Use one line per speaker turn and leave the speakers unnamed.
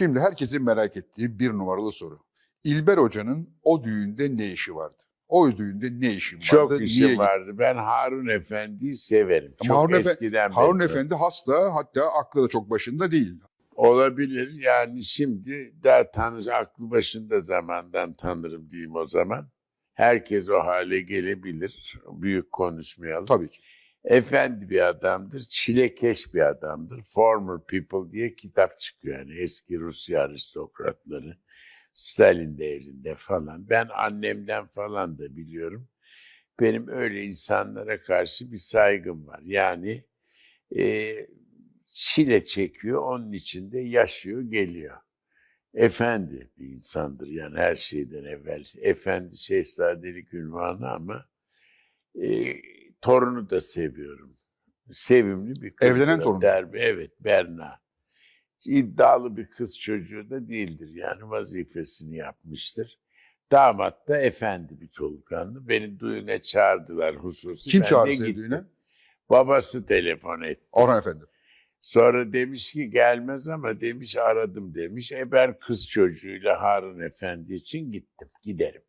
Şimdi herkesin merak ettiği bir numaralı soru. İlber Hoca'nın o düğünde ne işi vardı? O düğünde ne işi vardı?
Çok
Niye
işim
gitti?
vardı. Ben Harun Efendi'yi severim.
Ama
Çok
Harun
eskiden
Harun
beri.
Efendi hasta hatta aklı da çok başında değil.
Olabilir. Yani şimdi daha tanır, aklı başında zamandan tanırım diyeyim o zaman. Herkes o hale gelebilir. Büyük konuşmayalım.
Tabii ki.
Efendi bir adamdır, çilekeş bir adamdır. Former People diye kitap çıkıyor yani eski Rusya aristokratları. Stalin devrinde falan. Ben annemden falan da biliyorum. Benim öyle insanlara karşı bir saygım var. Yani e, çile çekiyor, onun içinde yaşıyor, geliyor. Efendi bir insandır yani her şeyden evvel. Efendi şehzadelik ünvanı ama e, torunu da seviyorum. Sevimli bir kız.
Evlenen torun.
Derbi, evet Berna. İddialı bir kız çocuğu da değildir yani vazifesini yapmıştır. Damat da efendi bir Tolukanlı. Beni düğüne çağırdılar hususi.
Kim
Ben
çağırdı seni düğüne?
Babası telefon etti.
Orhan Efendi.
Sonra demiş ki gelmez ama demiş aradım demiş. E ben kız çocuğuyla Harun Efendi için gittim. Giderim.